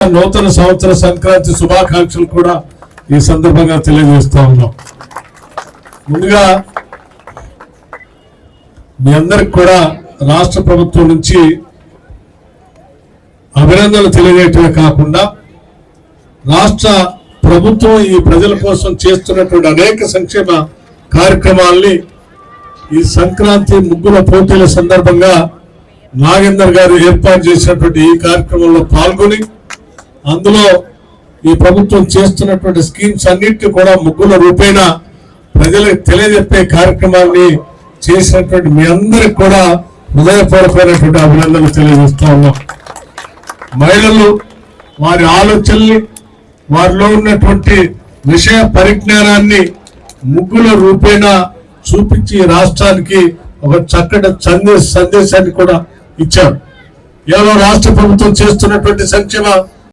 నూతన సంవత్సర సంక్రాంతి శుభాకాంక్షలు కూడా ఈ సందర్భంగా తెలియజేస్తా ఉన్నాం. ముందుగా మీ అందరికి కూడా రాష్ట్ర ప్రభుత్వం నుంచి అభినందనలు తెలియజేయటమే కాకుండా రాష్ట్ర ప్రభుత్వం ఈ ప్రజల కోసం చేస్తున్నటువంటి అనేక సంక్షేమ కార్యక్రమాల్ని ఈ సంక్రాంతి ముగ్గుల పోటీల సందర్భంగా నాగేందర్ గారు ఏర్పాటు చేసినటువంటి ఈ కార్యక్రమంలో పాల్గొని అందులో ఈ ప్రభుత్వం చేస్తున్నటువంటి స్కీమ్స్ అన్నిటిని కూడా ముగ్గుల రూపేణ ప్రజలకు తెలియజెప్పే కార్యక్రమాన్ని చేసినటువంటి మీ అందరికి కూడా హృదయపూర్వకమైనటువంటి అభినందనలు తెలియజేస్తా ఉన్నాం. మహిళలు వారి ఆలోచనల్ని వారిలో ఉన్నటువంటి విషయ పరిజ్ఞానాన్ని ముగ్గుల రూపేణ చూపించి రాష్ట్రానికి ఒక చక్కటి సందేశ సందేశాన్ని కూడా ఇచ్చారు. కేవలం రాష్ట్ర ప్రభుత్వం చేస్తున్నటువంటి సంక్షేమ